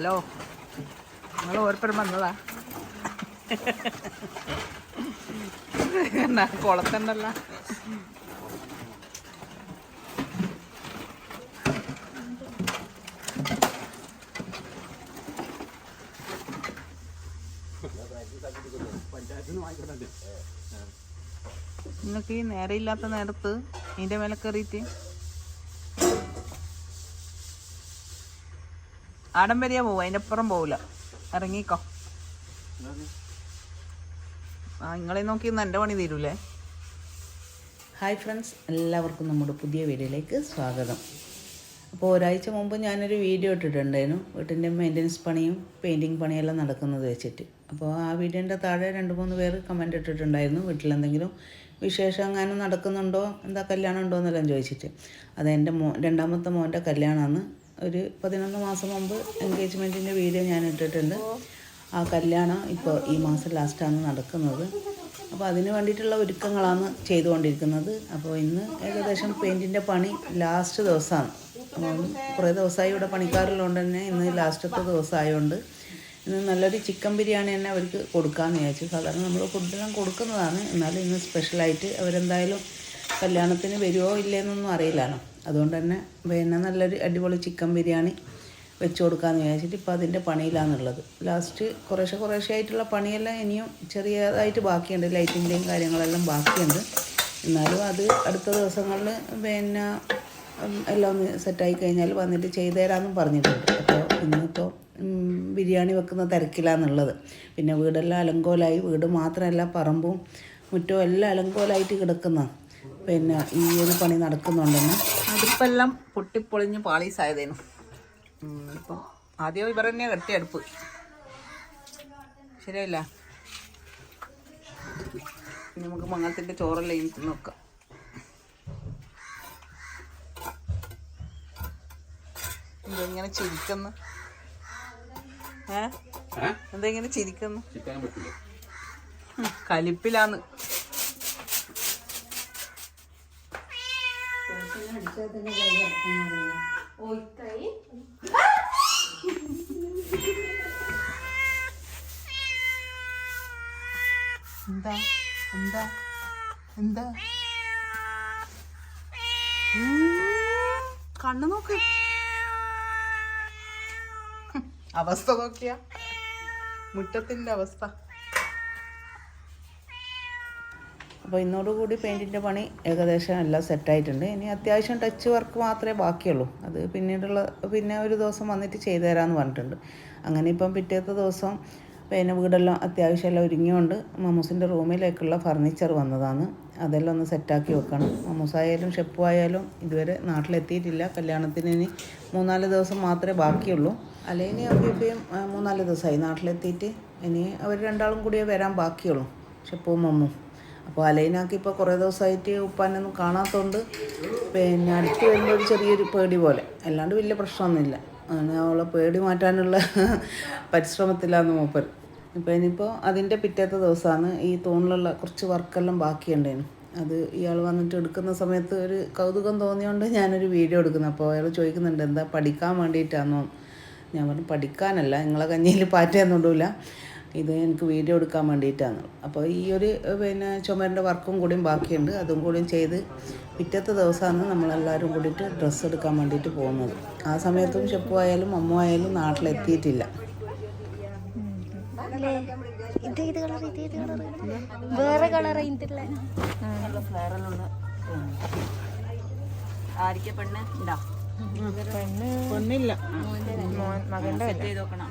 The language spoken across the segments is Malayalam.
ഹലോ. നിങ്ങൾ ഓരോരുത്തരും വന്നതാ. എന്നാ കുളത്തണ്ടല്ല. നിങ്ങൾക്ക് ഈ നേരെ ഇല്ലാത്ത നേരത്ത് ഇതിന്റെ മേലെ കയറിയിട്ട് ആടം വരെയാ പോവും അതിന്റെ അപ്പുറം പോവില്ല. ഇറങ്ങിക്കോ. ആ നിങ്ങളെ നോക്കി ഇന്ന് എന്റെ പണി തീരൂലേ? ഹായ് ഫ്രണ്ട്സ് എല്ലാവർക്കും നമ്മുടെ പുതിയ വീഡിയോയിലേക്ക് സ്വാഗതം. അപ്പോൾ ഒരാഴ്ച മുമ്പ് ഞാനൊരു വീഡിയോ ഇട്ടിട്ടുണ്ടായിരുന്നു. വീട്ടിന്റെ മെയിന്റനൻസ് പണിയും പെയിന്റിങ് പണിയെല്ലാം നടക്കുന്നത് വെച്ചിട്ട്. അപ്പോൾ ആ വീഡിയോന്റെ താഴെ രണ്ട് മൂന്ന് പേർ കമന്റ് ഇട്ടിട്ടുണ്ടായിരുന്നു. വീട്ടിലെന്തെങ്കിലും വിശേഷം എങ്ങാനും നടക്കുന്നുണ്ടോ? എന്താ കല്യാണം ഉണ്ടോ എന്നെല്ലാം ചോദിച്ചിട്ട്. അത് എന്റെ മോ രണ്ടാമത്തെ മോന്റെ കല്യാണമാണ് ഒരു പതിനൊന്ന് മാസം മുമ്പ് എൻഗേജ്മെന്റിന്റെ വീഡിയോ ഞാൻ ഇട്ടിട്ടുണ്ട്. ആ കല്യാണം ഇപ്പോൾ ഈ മാസം ലാസ്റ്റാണ് നടക്കുന്നത്. അപ്പോൾ അതിന് വേണ്ടിയിട്ടുള്ള ഒരുക്കങ്ങളാണ് ചെയ്തുകൊണ്ടിരിക്കുന്നത്. അപ്പോൾ ഇന്ന് ഏകദേശം പെയിന്റിന്റെ പണി ലാസ്റ്റ് ദിവസമാണ്. കുറേ ദിവസമായി ഇവിടെ പണിക്കാറുള്ളതുകൊണ്ട് തന്നെ ഇന്ന് ലാസ്റ്റത്തെ ദിവസമായതുകൊണ്ട് ഇന്ന് നല്ലൊരു ചിക്കൻ ബിരിയാണി തന്നെ അവർക്ക് കൊടുക്കാമെന്ന് വിചാരിച്ചു. സാധാരണ നമ്മൾ ഫുഡെല്ലാം കൊടുക്കുന്നതാണ്. എന്നാലും ഇന്ന് സ്പെഷ്യലായിട്ട് അവരെന്തായാലും കല്യാണത്തിന് വരുമോ ഇല്ലയെന്നൊന്നും അറിയില്ലാണ് അതുകൊണ്ട് തന്നെ പിന്നെ നല്ലൊരു അടിപൊളി ചിക്കൻ ബിരിയാണി വെച്ച് കൊടുക്കാമെന്ന് വിചാരിച്ചിട്ട് ഇപ്പോൾ അതിന്റെ പണിയിലാണെന്നുള്ളത് ലാസ്റ്റ് കുറേശ്ശെ കുറേശ്ശെ ആയിട്ടുള്ള പണിയെല്ലാം ഇനിയും ചെറിയതായിട്ട് ബാക്കിയുണ്ട്. ലൈറ്റിന്റെയും കാര്യങ്ങളെല്ലാം ബാക്കിയുണ്ട്. എന്നാലും അത് അടുത്ത ദിവസങ്ങളിൽ പിന്നെ എല്ലാം ഒന്ന് സെറ്റായി കഴിഞ്ഞാൽ വന്നിട്ട് ചെയ്തു തരാമെന്നും പറഞ്ഞിട്ടുണ്ട്. അപ്പോൾ ഇന്നിപ്പോൾ ബിരിയാണി വെക്കുന്ന തിരക്കിലാന്നുള്ളത് പിന്നെ വീടെല്ലാം അലങ്കോലായി. വീട് മാത്രമല്ല പറമ്പും മുറ്റവും എല്ലാം അലങ്കോലായിട്ട് കിടക്കുന്ന പിന്നെ ഈ ഒരു പണി നടക്കുന്നുണ്ടെന്ന് അടുപ്പെല്ലാം പൊട്ടിപ്പൊളിഞ്ഞ് പാളീസായതേനു. ഇപ്പം ആദ്യം ഇവർ തന്നെയാണ് കെട്ടിയ അടുപ്പ്. ശരിയല്ല നമുക്ക് മങ്ങത്തിന്റെ ചോറെല്ലാം ഇനി നോക്കാം. എന്തെങ്ങനെ ചിരിക്കുന്നു? ഏ? എന്താ ഇങ്ങനെ ഓയ് കൈ എന്താ? എന്താ? എന്താ? കണ്ണു നോക്ക്. അവസ്ഥ നോക്കിയ. മുറ്റത്തിന്റെ അവസ്ഥ. അപ്പോൾ ഇന്നോടുകൂടി പെയിന്റിന്റെ പണി ഏകദേശം എല്ലാം സെറ്റായിട്ടുണ്ട് ഇനി അത്യാവശ്യം ടച്ച് വർക്ക് മാത്രമേ ബാക്കിയുള്ളൂ. അത് പിന്നീടുള്ള പിന്നെ ഒരു ദിവസം വന്നിട്ട് ചെയ്തു തരാമെന്ന് പറഞ്ഞിട്ടുണ്ട്. അങ്ങനെ ഇപ്പം പിറ്റേത്തെ ദിവസം പിന്നെ വീടെല്ലാം അത്യാവശ്യം എല്ലാം ഒരുങ്ങിയോണ്ട് മമ്മൂസിന്റെ റൂമിലേക്കുള്ള ഫർണിച്ചർ വന്നതാണ്. അതെല്ലാം ഒന്ന് സെറ്റാക്കി വെക്കണം. മമ്മൂസായാലും ഷെപ്പു ആയാലും ഇതുവരെ നാട്ടിലെത്തിയിട്ടില്ല. കല്യാണത്തിന് ഇനി മൂന്നാൽ ദിവസം മാത്രമേ ബാക്കിയുള്ളൂ. അഫീഫയും ആ, മൂന്നാൽ ദിവസമായി നാട്ടിലെത്തിയിട്ട് ഇനി അവർ രണ്ടാളും കൂടിയേ വരാൻ ബാക്കിയുള്ളൂ. ഷെപ്പുവും മമ്മും അപ്പോൾ അലൈനാക്ക് ഇപ്പോൾ കുറേ ദിവസമായിട്ട് ഉപ്പാനൊന്നും കാണാത്തതുകൊണ്ട് പിന്നെ അടുത്ത് വരുമ്പോൾ ഒരു ചെറിയൊരു പേടി പോലെ. അല്ലാണ്ട് വലിയ പ്രശ്നമൊന്നുമില്ല. അങ്ങനെ അവളെ പേടി മാറ്റാനുള്ള പരിശ്രമത്തിലാണ് മൂപ്പർ ഇപ്പോൾ ഇനിയിപ്പോൾ അതിന്റെ പിറ്റേത്തെ ദിവസമാണ് ഈ തൂണിലുള്ള കുറച്ച് വർക്കെല്ലാം ബാക്കിയുണ്ടേനു അത് ഇയാൾ വന്നിട്ട് എടുക്കുന്ന സമയത്ത് ഒരു കൗതുകം തോന്നിയോണ്ട് ഞാനൊരു വീഡിയോ എടുക്കുന്നു. അപ്പോൾ അയാൾ ചോദിക്കുന്നുണ്ട് എന്താ പഠിക്കാൻ വേണ്ടിയിട്ടാണോ ഞാൻ പറഞ്ഞു പഠിക്കാനല്ല നിങ്ങളെ കഞ്ഞിയിൽ പാറ്റയൊന്നുമില്ല ഇത് എനിക്ക് വീഡിയോ എടുക്കാൻ വേണ്ടിയിട്ടാണ്. അപ്പോൾ ഈ ഒരു പിന്നെ ചുമരിന്റെ വർക്കും കൂടിയും ബാക്കിയുണ്ട്. അതും കൂടിയും ചെയ്ത് പിറ്റത്തെ ദിവസമാണ് നമ്മളെല്ലാവരും കൂടിയിട്ട് ഡ്രസ്സ് എടുക്കാൻ വേണ്ടിയിട്ട് പോകുന്നത്. ആ സമയത്തും ഷെപ്പു ആയാലും അമ്മ ആയാലും നാട്ടിലെത്തിയിട്ടില്ല. ഇത് ഇത് കളർ ഇത് ഇത് കളർ വേറെ കളർ ഇതില്ല പെണ്ണ്. പെണ്ണില്ല. മോൻ മകന്റെ സെറ്റ് ചെയ്ത് നോക്കണം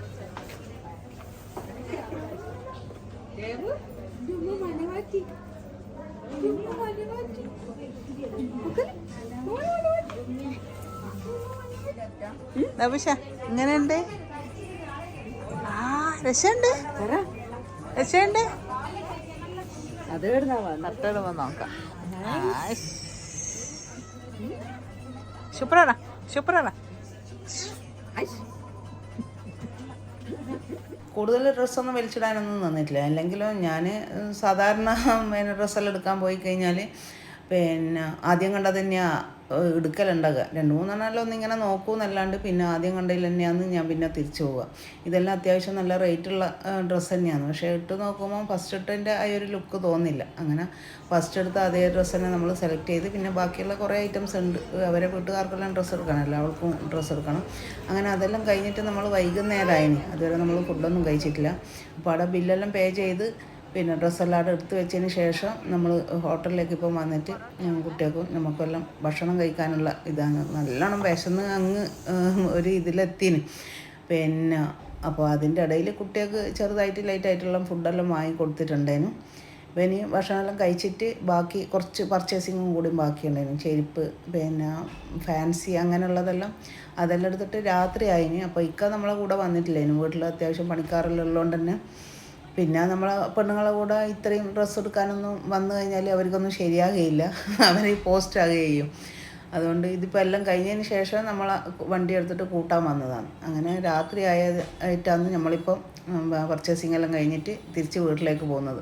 നബിഷ എങ്ങനെയുണ്ട് ആ രസമുണ്ട് രസമുണ്ട് അത് തട്ടിടുമ്പോ നോക്കാം. സൂപ്പറാണ് സൂപ്പറാണ് കൂടുതൽ ഡ്രസ്സൊന്നും വലിച്ചിടാനൊന്നും നിന്നിട്ടില്ല. അല്ലെങ്കിലും ഞാൻ സാധാരണ ഡ്രസ്സെല്ലാം എടുക്കാൻ പോയി കഴിഞ്ഞാൽ പിന്നെ ആദ്യം കണ്ടത് തന്നെയാ ഏഹ് എടുക്കലുണ്ടാകുക രണ്ട് മൂന്നെണ്ണമല്ലോ ഒന്ന് ഇങ്ങനെ നോക്കൂന്നല്ലാണ്ട് പിന്നെ ആദ്യം കണ്ടതിൽ തന്നെയാണ് ഞാൻ പിന്നെ തിരിച്ചു പോവുക. ഇതെല്ലാം അത്യാവശ്യം നല്ല റേറ്റുള്ള ഡ്രസ്സ് തന്നെയാണ്. പക്ഷേ ഇട്ട് നോക്കുമ്പോൾ ഫസ്റ്റ് ഇട്ടതിന്റെ ആ ഒരു ലുക്ക് തോന്നില്ല. അങ്ങനെ ഫസ്റ്റ് എടുത്ത അതേ ഡ്രസ്സ് തന്നെ നമ്മൾ സെലക്ട് ചെയ്ത് പിന്നെ ബാക്കിയുള്ള കുറേ ഐറ്റംസ് ഉണ്ട്. അവരെ വീട്ടുകാർക്കെല്ലാം ഡ്രസ്സ് എടുക്കണം എല്ലാവർക്കും ഡ്രസ്സ് എടുക്കണം. അങ്ങനെ അതെല്ലാം കഴിഞ്ഞിട്ട് നമ്മൾ വൈകുന്നേരമായി. അതുവരെ നമ്മൾ ഫുഡൊന്നും കഴിച്ചിട്ടില്ല. അപ്പോൾ അവിടെ ബില്ലെല്ലാം പേ ചെയ്ത് പിന്നെ ഡ്രസ്സെല്ലാം എടുത്ത് വെച്ചതിന് ശേഷം നമ്മൾ ഹോട്ടലിലേക്ക് ഇപ്പം വന്നിട്ട് കുട്ടികൾക്കും നമുക്കെല്ലാം ഭക്ഷണം കഴിക്കാനുള്ള ഇതാണ്. നല്ലോണം വിശന്ന് അങ്ങ് ഒരു ഇതിലെത്തിന്. പിന്നെ അപ്പോൾ അതിന്റെ ഇടയിൽ കുട്ടികൾക്ക് ചെറുതായിട്ട് ലൈറ്റായിട്ടുള്ള ഫുഡെല്ലാം വാങ്ങി കൊടുത്തിട്ടുണ്ടായിരുന്നു. അപ്പോൾ ഇനി ഭക്ഷണമെല്ലാം കഴിച്ചിട്ട് ബാക്കി കുറച്ച് പർച്ചേസിങ്ങും കൂടി ബാക്കിയുണ്ടായിരുന്നു. ചെരുപ്പ് പിന്നെ ഫാൻസി അങ്ങനെയുള്ളതെല്ലാം അതെല്ലാം എടുത്തിട്ട് രാത്രി ആയിന്. അപ്പോൾ ഇക്ക നമ്മളെ കൂടെ വന്നിട്ടില്ലായിരുന്നു വീട്ടിൽ അത്യാവശ്യം പണിക്കാറിലുള്ളതുകൊണ്ട് തന്നെ പിന്നെ നമ്മളെ പെണ്ണുങ്ങളെ കൂടെ ഇത്രയും ഡ്രസ്സ് എടുക്കാനൊന്നും വന്നു കഴിഞ്ഞാൽ അവർക്കൊന്നും ശരിയാകുകയില്ല. അവർ പോസ്റ്റ് ആകുകയും അതുകൊണ്ട് ഇതിപ്പോൾ എല്ലാം കഴിഞ്ഞതിന് ശേഷം നമ്മൾ വണ്ടി എടുത്തിട്ട് കൂട്ടാൻ വന്നതാണ്. അങ്ങനെ രാത്രി ആയ ആയിട്ടാണ് നമ്മളിപ്പം പർച്ചേസിങ് എല്ലാം കഴിഞ്ഞിട്ട് തിരിച്ച് വീട്ടിലേക്ക് പോകുന്നത്.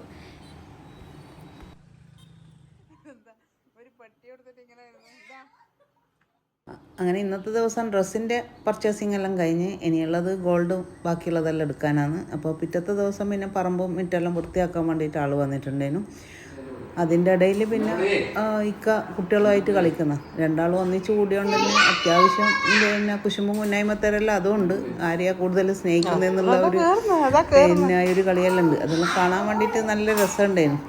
അങ്ങനെ ഇന്നത്തെ ദിവസം ഡ്രസ്സിന്റെ പർച്ചേസിങ് എല്ലാം കഴിഞ്ഞ് ഇനിയുള്ളത് ഗോൾഡും ബാക്കിയുള്ളതെല്ലാം എടുക്കാനാണ്. അപ്പോൾ പിറ്റത്തെ ദിവസം പിന്നെ പറമ്പും മിറ്റെല്ലാം വൃത്തിയാക്കാൻ വേണ്ടിയിട്ട് ആൾ വന്നിട്ടുണ്ടേനു അതിന്റെ ഇടയിൽ പിന്നെ ഇക്ക കുട്ടികളുമായിട്ട് കളിക്കുന്ന. രണ്ടാളും ഒന്നിച്ച് കൂടിയോണ്ട് തന്നെ അത്യാവശ്യം പിന്നെ കുശുമ്പും മുന്നായ്മത്തരെല്ലാം അതുകൊണ്ട് ആരെയാ കൂടുതൽ സ്നേഹിക്കുന്നതെന്നുള്ള ഒരു പിന്നെ ഒരു കളിയെല്ലാം ഉണ്ട്. അതെല്ലാം കാണാൻ വേണ്ടിയിട്ട് നല്ല രസമുണ്ടായിരുന്നു.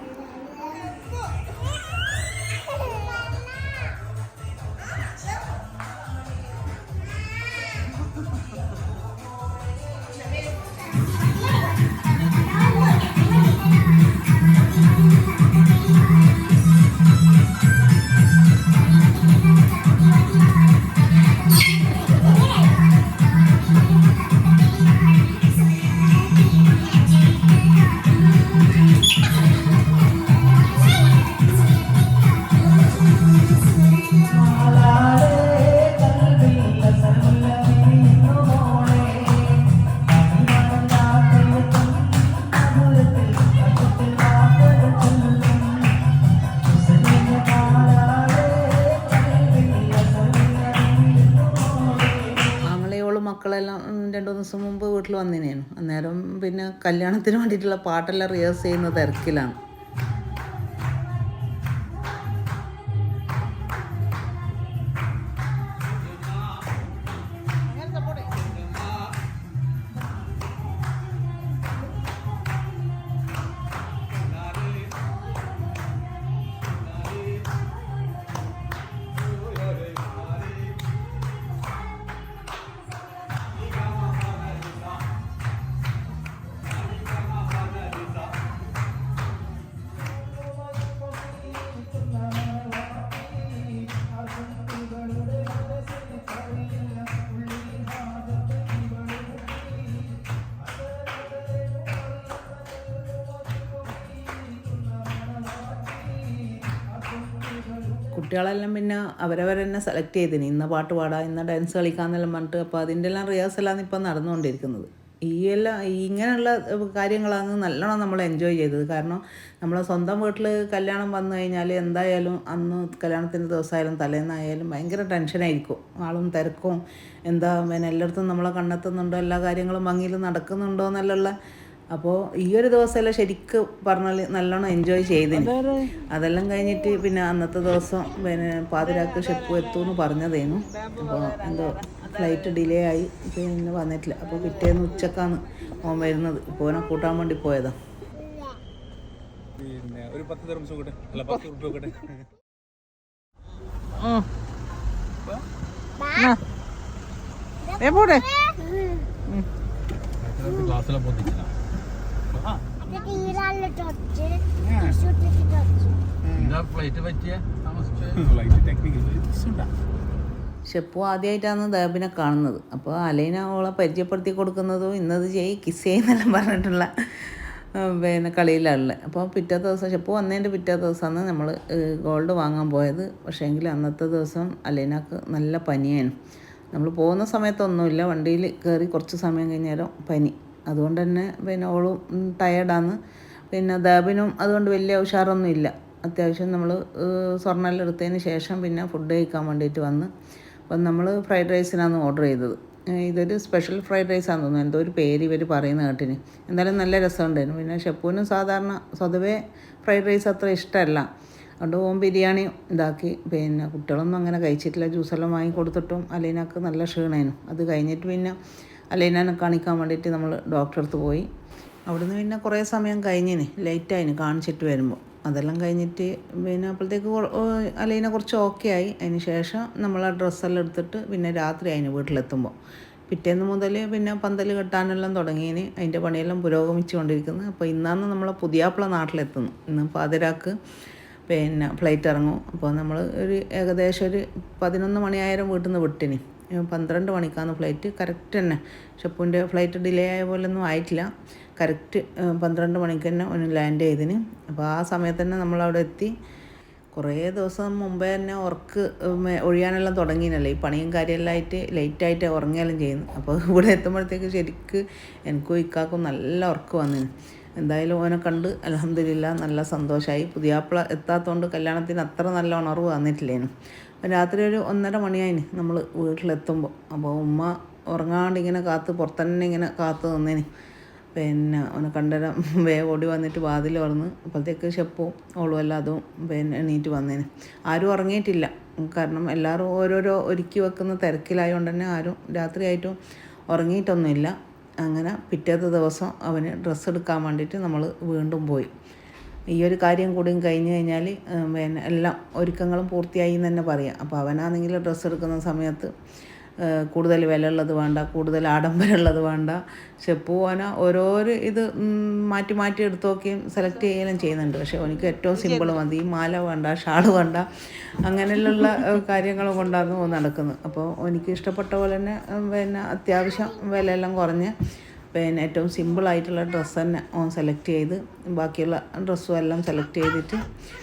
മക്കളെല്ലാം രണ്ടു മൂന്ന് ദിവസം മുമ്പ് വീട്ടിൽ വന്നിനേനു. അന്നേരം പിന്നെ കല്യാണത്തിന് വേണ്ടിയിട്ടുള്ള പാട്ടെല്ലാം റിഹേഴ്സ് ചെയ്യുന്ന തിരക്കിലാണ്. കുട്ടികളെല്ലാം പിന്നെ അവരവരെന്നെ സെലക്ട് ചെയ്തിന്. ഇന്ന പാട്ട് പാടാം ഇന്ന ഡാൻസ് കളിക്കാന്നെല്ലാം പറഞ്ഞിട്ട് അപ്പോൾ അതിന്റെ എല്ലാം റിഹേഴ്സലാണ് ഇപ്പം നടന്നുകൊണ്ടിരിക്കുന്നത്. ഈ എല്ലാം ഇങ്ങനെയുള്ള കാര്യങ്ങളാണ് നല്ലോണം നമ്മൾ എൻജോയ് ചെയ്തത്. കാരണം നമ്മൾ സ്വന്തം വീട്ടിൽ കല്യാണം വന്നു കഴിഞ്ഞാൽ എന്തായാലും അന്ന് കല്യാണത്തിന്റെ ദിവസമായാലും തലേന്നായാലും ഭയങ്കര ടെൻഷനായിരിക്കും ആളും തിരക്കും. എന്താ പിന്നെ എല്ലായിടത്തും നമ്മളെ കണ്ണെത്തുന്നുണ്ടോ? എല്ലാ കാര്യങ്ങളും ഭംഗിയിൽ നടക്കുന്നുണ്ടോ? എന്നുള്ള അപ്പോൾ ഈ ഒരു ദിവസമല്ല ശരിക്കും പറഞ്ഞാൽ നല്ലോണം എൻജോയ് ചെയ്തിന്. അതെല്ലാം കഴിഞ്ഞിട്ട് പിന്നെ അന്നത്തെ ദിവസം പിന്നെ പാതിരാക്ക് ഷെപ്പ് എത്തുമെന്ന് പറഞ്ഞതേനു. അപ്പോൾ എന്തോ ഫ്ലൈറ്റ് ഡിലേ ആയി. പിന്നെ വന്നിട്ടില്ല. അപ്പോൾ പിറ്റേന്ന് ഉച്ചക്കാണ് ഓൻ വരുന്നത്. ഓനെ കൂട്ടാൻ വേണ്ടി പോയതാ. പിന്നെ ഒരു പത്ത് തെർമ്സ് നോക്കട്ടെ അല്ല പത്ത് ഉറുപ്പ് നോക്കട്ടെ എവിടെ ക്ലാസ്സിലെ പൊന്നിച്ചില്ല ഫ്ലൈറ്റ് പറ്റിയ ഫ്ലൈറ്റ് ടെക്നിക്കൽ ഷെപ്പു ആദ്യമായിട്ടാണ് ദേബിനെ കാണുന്നത്. അപ്പോൾ അലൈന അവളെ പരിചയപ്പെടുത്തി കൊടുക്കുന്നതും ഇന്നത് ചെയ് കിസ് ചെയ്യുന്നെല്ലാം പറഞ്ഞിട്ടുള്ള പിന്നെ കളിയിലാണുള്ളത് അപ്പോൾ പിറ്റേ ദിവസം ഷെപ്പു വന്നതിന്റെ പിറ്റേ ദിവസമാണ് നമ്മൾ ഗോൾഡ് വാങ്ങാൻ പോയത്. പക്ഷേ എങ്കിൽ അന്നത്തെ ദിവസം അലൈനക്ക് നല്ല പനിയായിരുന്നു. നമ്മൾ പോകുന്ന സമയത്തൊന്നുമില്ല. വണ്ടിയിൽ കയറി കുറച്ച് സമയം കഴിഞ്ഞാലും പനി. അതുകൊണ്ട് തന്നെ പിന്നെ ഓളും ടയേർഡാണ് പിന്നെ ദാബിനും അതുകൊണ്ട് വലിയ ഉഷാറൊന്നും ഇല്ല അത്യാവശ്യം നമ്മൾ സ്വർണമെല്ലാം എടുത്തതിന് ശേഷം പിന്നെ ഫുഡ് കഴിക്കാൻ വേണ്ടിയിട്ട് വന്ന്. അപ്പം നമ്മൾ ഫ്രൈഡ് റൈസിനാണ് ഓർഡർ ചെയ്തത്. ഇതൊരു സ്പെഷ്യൽ ഫ്രൈഡ് റൈസ് ആണെന്ന് തോന്നുന്നു. എന്തോ ഒരു പേര് ഇവർ പറയുന്ന കേട്ടിന്. എന്തായാലും നല്ല രസമുണ്ടായിരുന്നു. പിന്നെ ഷെപ്പൂനും സാധാരണ സ്വതവേ ഫ്രൈഡ് റൈസ് അത്ര ഇഷ്ടമല്ല. അതുകൊണ്ട് ഓം ബിരിയാണി ഇതാക്കി. പിന്നെ കുട്ടികളൊന്നും അങ്ങനെ കഴിച്ചിട്ടില്ല. ജ്യൂസെല്ലാം വാങ്ങി കൊടുത്തിട്ടും അലീനക്ക് നല്ല ക്ഷീണമായിരുന്നു അത് കഴിഞ്ഞിട്ട് പിന്നെ അലീനാനെ കാണിക്കാൻ വേണ്ടിയിട്ട് നമ്മൾ ഡോക്ടറെ അടുത്ത് പോയി. അവിടുന്ന് പിന്നെ കുറേ സമയം കഴിഞ്ഞിന് ലേറ്റായിന് കാണിച്ചിട്ട് വരുമ്പോൾ അതെല്ലാം കഴിഞ്ഞിട്ട് പിന്നെ അപ്പോഴത്തേക്ക് അലൈന കുറച്ച് ഓക്കെ ആയി. അതിന് ശേഷം നമ്മൾ ആ ഡ്രസ്സെല്ലാം എടുത്തിട്ട് പിന്നെ രാത്രി അതിന് വീട്ടിലെത്തുമ്പോൾ പിറ്റേന്ന് മുതൽ പിന്നെ പന്തൽ കെട്ടാനെല്ലാം തുടങ്ങിയതിന് അതിന്റെ പണിയെല്ലാം പുരോഗമിച്ചുകൊണ്ടിരിക്കുന്നു. അപ്പോൾ ഇന്നാണ് നമ്മളെ പുതിയാപ്പിള നാട്ടിലെത്തുന്നു. ഇന്ന് പാതിരാക്ക് പിന്നെ ഫ്ലൈറ്റ് ഇറങ്ങും. അപ്പോൾ നമ്മൾ ഒരു ഏകദേശം ഒരു പതിനൊന്ന് മണിയായിരം വീട്ടിൽ നിന്ന് വിട്ടിന്. പന്ത്രണ്ട് മണിക്കാണ് ഫ്ലൈറ്റ് കറക്റ്റ് തന്നെ. ഷപ്പുവിന്റെ ഫ്ലൈറ്റ് ഡിലേ ആയ പോലൊന്നും ആയിട്ടില്ല. കറക്റ്റ് പന്ത്രണ്ട് മണിക്ക് തന്നെ ഒന്ന് ലാൻഡ് ചെയ്തിന്. അപ്പോൾ ആ സമയത്ത് തന്നെ നമ്മളവിടെ എത്തി. കുറേ ദിവസം മുമ്പേ തന്നെ ഉറക്ക് ഒഴിയാനെല്ലാം തുടങ്ങിയല്ലേ ഈ പണിയും കാര്യമെല്ലാം ആയിട്ട് ലേറ്റായിട്ട് ഉറങ്ങിയാലും ചെയ്യുന്നു. അപ്പോൾ ഇവിടെ എത്തുമ്പോഴത്തേക്ക് ശരിക്കും എനിക്കും ഇക്കാക്കും നല്ല ഉറക്ക് വന്നിന്. എന്തായാലും ഓനെ കണ്ട് അലഹമില്ല നല്ല സന്തോഷമായി പുതിയാപ്പിള എത്താത്തതുകൊണ്ട് കല്യാണത്തിന് അത്ര നല്ല ഉണർവ് വന്നിട്ടില്ലേനു. രാത്രി ഒരു ഒന്നര മണിയായിന് നമ്മൾ വീട്ടിലെത്തുമ്പോൾ. അപ്പോൾ ഉമ്മ ഉറങ്ങാണ്ട് ഇങ്ങനെ കാത്ത് പുറത്തന്നെ ഇങ്ങനെ കാത്ത് നിന്നേന്. പിന്നെ അവനെ കണ്ടരം വേ ഓടി വന്നിട്ട് വാതിൽ തുറന്ന് അപ്പോഴത്തേക്ക് ഷെപ്പും ഓളും എല്ലാം അതും പിന്നെ എണീറ്റ് വന്നേന്. ആരും ഉറങ്ങിയിട്ടില്ല. കാരണം എല്ലാവരും ഓരോരോ ഒരുക്കി വെക്കുന്ന തിരക്കിലായതുകൊണ്ട് തന്നെ ആരും രാത്രിയായിട്ടും ഉറങ്ങിയിട്ടൊന്നുമില്ല. അങ്ങനെ പിറ്റേത്തെ ദിവസം അവന് ഡ്രസ്സ് എടുക്കാൻ വേണ്ടിയിട്ട് നമ്മൾ വീണ്ടും പോയി. ഈ ഒരു കാര്യം കൂടി കഴിഞ്ഞ് കഴിഞ്ഞാൽ പിന്നെ എല്ലാം ഒരുക്കങ്ങളും പൂർത്തിയായി എന്ന് തന്നെ പറയാം. അപ്പോൾ അവനാണെങ്കിൽ ഡ്രസ്സ് എടുക്കുന്ന സമയത്ത് കൂടുതൽ വില വിലയുള്ളത് വേണ്ട കൂടുതൽ ആഡംബരമുള്ളത് വേണ്ട. ഷെപ്പു ഓന ഓരോരോ ഇത് മാറ്റി മാറ്റി എടുത്തു നോക്കിയും സെലക്ട് ചെയ്യുകയും ചെയ്യുന്നുണ്ട്. പക്ഷേ എനിക്ക് ഏറ്റവും സിമ്പിൾ മതി. മാല വേണ്ട ഷാൾ വേണ്ട അങ്ങനെയുള്ള കാര്യങ്ങൾ കൊണ്ടാണ് നടക്കുന്നത്. അപ്പോൾ എനിക്ക് ഇഷ്ടപ്പെട്ട പോലെ തന്നെ പിന്നെ അത്യാവശ്യം വിലയെല്ലാം കുറഞ്ഞ് പിന്നെ ഏറ്റവും സിമ്പിളായിട്ടുള്ള ഡ്രസ്സ് തന്നെ ഓൻ സെലക്ട് ചെയ്ത് ബാക്കിയുള്ള ഡ്രസ്സും എല്ലാം സെലക്ട് ചെയ്തിട്ട്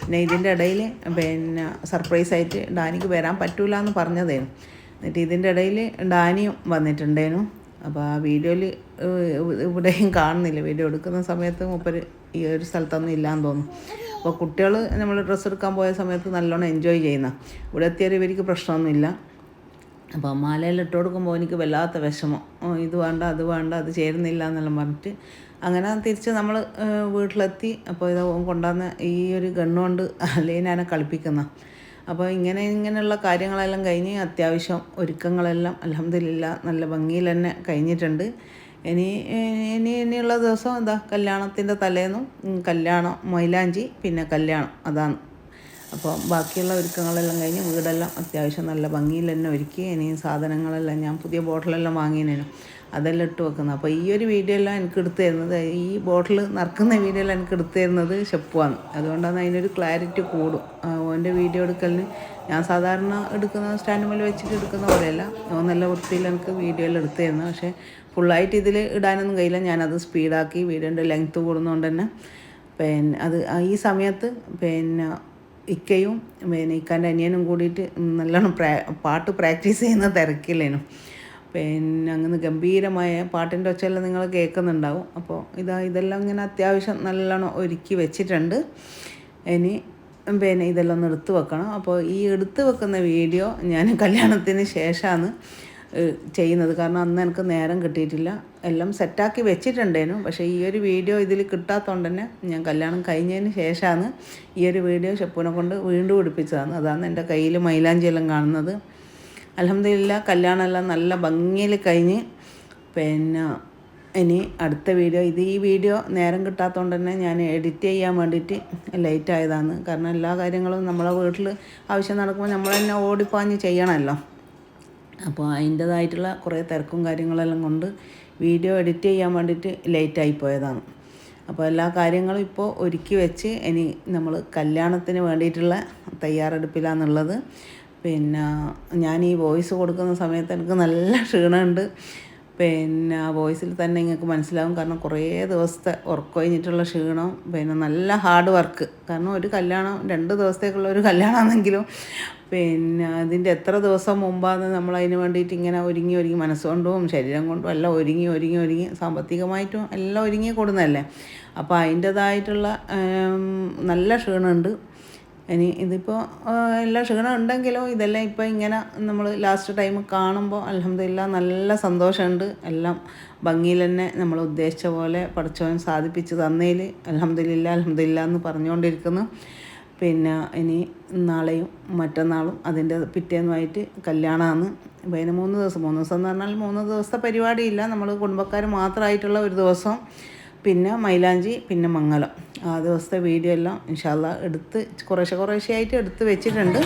പിന്നെ ഇതിന്റെ ഇടയിൽ പിന്നെ സർപ്രൈസ് ആയിട്ട് ഡാനിക്ക് വരാൻ പറ്റൂല എന്ന് പറഞ്ഞതേനു. എന്നിട്ട് ഇതിന്റെ ഇടയിൽ ഡാനിയും വന്നിട്ടുണ്ടേനു. അപ്പോൾ ആ വീഡിയോയിൽ ഇവിടെയും കാണുന്നില്ല. വീഡിയോ എടുക്കുന്ന സമയത്ത് മൂപ്പര് ഈ ഒരു സ്ഥലത്തൊന്നും ഇല്ലാന്ന് തോന്നുന്നു. അപ്പോൾ കുട്ടികൾ നമ്മൾ ഡ്രസ്സ് എടുക്കാൻ പോയ സമയത്ത് നല്ലോണം എൻജോയ് ചെയ്യുന്ന. ഇവിടെ എത്തിയാൽ ഇവർക്ക് പ്രശ്നമൊന്നുമില്ല. അപ്പോൾ മാലയിൽ ഇട്ട് കൊടുക്കുമ്പോൾ എനിക്ക് വല്ലാത്ത വിഷമം. ഇത് വേണ്ട അത് വേണ്ട അത് ചേരുന്നില്ല എന്നെല്ലാം പറഞ്ഞിട്ട് അങ്ങനെ തിരിച്ച് നമ്മൾ വീട്ടിലെത്തി. അപ്പോൾ ഇത് കൊണ്ടുവന്ന ഈ ഒരു ഗണ്ണുകൊണ്ട് അലീനാനെ കളിപ്പിക്കുന്ന. അപ്പോൾ ഇങ്ങനെ ഇങ്ങനെയുള്ള കാര്യങ്ങളെല്ലാം കഴിഞ്ഞ് അത്യാവശ്യം ഒരുക്കങ്ങളെല്ലാം അലഹമില്ല നല്ല ഭംഗിയിൽ തന്നെ കഴിഞ്ഞിട്ടുണ്ട്. ഇനി ഇനി ഇനിയുള്ള ദിവസം എന്താ കല്യാണത്തിന്റെ തലേന്നും കല്യാണം മൈലാഞ്ചി പിന്നെ കല്യാണം. അതാണ്. അപ്പോൾ ബാക്കിയുള്ള ഒരുക്കങ്ങളെല്ലാം കഴിഞ്ഞ് വീടെല്ലാം അത്യാവശ്യം നല്ല ഭംഗിയിൽ തന്നെ ഒരുക്കി. ഇനി സാധനങ്ങളെല്ലാം ഞാൻ പുതിയ ബോട്ടിലെല്ലാം വാങ്ങിയതിനു. അതെല്ലാം ഇട്ട് വെക്കുന്നത് അപ്പോൾ ഈ ഒരു വീഡിയോ എല്ലാം എനിക്ക് എടുത്തു തരുന്നത് ഈ ബോട്ടിൽ നിറക്കുന്ന വീഡിയോ എല്ലാം എനിക്ക് എടുത്തു തരുന്നത് ഷെപ്പുവാണ്. അതുകൊണ്ടാണ് അതിനൊരു ക്ലാരിറ്റി കൂടും. ഓന്റെ വീഡിയോ എടുക്കലിന് ഞാൻ സാധാരണ എടുക്കുന്ന സ്റ്റാൻഡ് മേൽ വെച്ചിട്ട് എടുക്കുന്ന പോലെയല്ല. ഓൻ നല്ല വൃത്തിയിൽ എനിക്ക് വീഡിയോ എല്ലാം എടുത്തു തരുന്നത് പക്ഷേ ഫുള്ളായിട്ട് ഇതിൽ ഇടാനൊന്നും കഴിയില്ല. ഞാനത് സ്പീഡാക്കി വീഡിയോന്റെ ലെങ്ത്ത് കൂടുന്നതുകൊണ്ട് തന്നെ. പിന്നെ അത് ഈ സമയത്ത് പിന്നെ ഇക്കയും പിന്നെ ഇക്കാന്റെ അനിയനും കൂടിയിട്ട് നല്ലോണം പ്രാ പാട്ട് പ്രാക്ടീസ് ചെയ്യുന്ന തിരക്കില്ലേനു. പിന്നെ അങ്ങനെ ഗംഭീരമായ പാട്ടിന്റെ ഒച്ചയെല്ലാം നിങ്ങൾ കേൾക്കുന്നുണ്ടാവും. അപ്പോൾ ഇതാ ഇതെല്ലാം ഇങ്ങനെ അത്യാവശ്യം നല്ലോണം ഒരുക്കി വെച്ചിട്ടുണ്ട്. ഇനി പിന്നെ ഇതെല്ലാം ഒന്ന് എടുത്തു വെക്കണം. അപ്പോൾ ഈ എടുത്തു വെക്കുന്ന വീഡിയോ ഞാൻ കല്യാണത്തിന് ശേഷമാണ് ചെയ്യുന്നത്. കാരണം അന്ന് എനിക്ക് നേരം കിട്ടിയിട്ടില്ല. എല്ലാം സെറ്റാക്കി വെച്ചിട്ടുണ്ടേനു. പക്ഷേ ഈ ഒരു വീഡിയോ ഇതിൽ കിട്ടാത്തതുകൊണ്ട് തന്നെ ഞാൻ കല്യാണം കഴിഞ്ഞതിന് ശേഷമാണ് ഈ ഒരു വീഡിയോ ഷെപ്പൂനെ കൊണ്ട് വീണ്ടും പിടിപ്പിച്ചതാണ്. അതാണ് എന്റെ കയ്യിൽ മൈലാഞ്ചി എല്ലാം കാണുന്നത്. അലഹമില്ല കല്യാണമെല്ലാം നല്ല ഭംഗിയിൽ കഴിഞ്ഞ് പിന്നെ ഇനി അടുത്ത വീഡിയോ. ഇത് ഈ വീഡിയോ നേരം കിട്ടാത്തതുകൊണ്ട് തന്നെ ഞാൻ എഡിറ്റ് ചെയ്യാൻ വേണ്ടിയിട്ട് ലേറ്റ് ആയതാണ്. കാരണം എല്ലാ കാര്യങ്ങളും നമ്മളെ വീട്ടിൽ ആവശ്യം നടക്കുമ്പോൾ നമ്മൾ തന്നെ ഓടിപ്പാഞ്ഞ് ചെയ്യണമല്ലോ. അപ്പോൾ അതിന്റേതായിട്ടുള്ള കുറേ തിരക്കും കാര്യങ്ങളെല്ലാം കൊണ്ട് വീഡിയോ എഡിറ്റ് ചെയ്യാൻ വേണ്ടിയിട്ട് ലേറ്റായി പോയതാണ്. അപ്പോൾ എല്ലാ കാര്യങ്ങളും ഇപ്പോൾ ഒരുക്കി വെച്ച് ഇനി നമ്മൾ കല്യാണത്തിന് വേണ്ടിയിട്ടുള്ള തയ്യാറെടുപ്പിലാണെന്നുള്ളത്. പിന്നെ ഞാൻ ഈ വോയിസ് കൊടുക്കുന്ന സമയത്ത് എനിക്ക് നല്ല ക്ഷീണമുണ്ട്. പിന്നെ വോയിസിൽ തന്നെ നിങ്ങൾക്ക് മനസ്സിലാവും. കാരണം കുറേ ദിവസത്തെ ഉറക്കം കഴിഞ്ഞിട്ടുള്ള ക്ഷീണം പിന്നെ നല്ല ഹാർഡ് വർക്ക് കാരണം ഒരു കല്യാണം രണ്ട് ദിവസത്തേക്കുള്ള ഒരു കല്യാണമാണെങ്കിലും പിന്നെ അതിന്റെ എത്ര ദിവസം മുമ്പാണ് നമ്മൾ അതിന് വേണ്ടിയിട്ട് ഇങ്ങനെ ഒരുങ്ങി ഒരുങ്ങി മനസ്സുകൊണ്ടും ശരീരം കൊണ്ടും എല്ലാം ഒരുങ്ങി ഒരുങ്ങി ഒരുങ്ങി സാമ്പത്തികമായിട്ടും എല്ലാം ഒരുങ്ങി കൂടുന്നതല്ലേ? അപ്പോൾ അതിന്റേതായിട്ടുള്ള നല്ല ക്ഷീണമുണ്ട്. ഇനി ഇതിപ്പോൾ എല്ലാ ക്ഷീണം ഉണ്ടെങ്കിലും ഇതെല്ലാം ഇപ്പോൾ ഇങ്ങനെ നമ്മൾ ലാസ്റ്റ് ടൈം കാണുമ്പോൾ അലഹമില്ല നല്ല സന്തോഷമുണ്ട്. എല്ലാം ഭംഗിയിൽ തന്നെ നമ്മൾ ഉദ്ദേശിച്ച പോലെ പഠിച്ചവൻ സാധിപ്പിച്ച് തന്നതിൽ അലഹമില്ല അലഹമില്ല എന്ന് പറഞ്ഞുകൊണ്ടിരിക്കുന്നു. പിന്നെ ഇനി നാളെയും മറ്റന്നാളും അതിന്റെ പിറ്റേന്നുമായിട്ട് കല്യാണമാണ്. അപ്പോൾ അതിന് മൂന്ന് ദിവസം മൂന്ന് ദിവസം എന്ന് പറഞ്ഞാൽ മൂന്ന് ദിവസത്തെ പരിപാടിയില്ല. നമ്മൾ കുടുംബക്കാർ മാത്രമായിട്ടുള്ള ഒരു ദിവസം. പിന്നെ മൈലാഞ്ചി പിന്നെ മംഗലം ആ ദിവസത്തെ വീഡിയോ എല്ലാം ഇൻഷാല്ല എടുത്ത് കുറേശ്ശെ കുറേശ്ശെ ആയിട്ട് എടുത്ത് വെച്ചിട്ടുണ്ട്.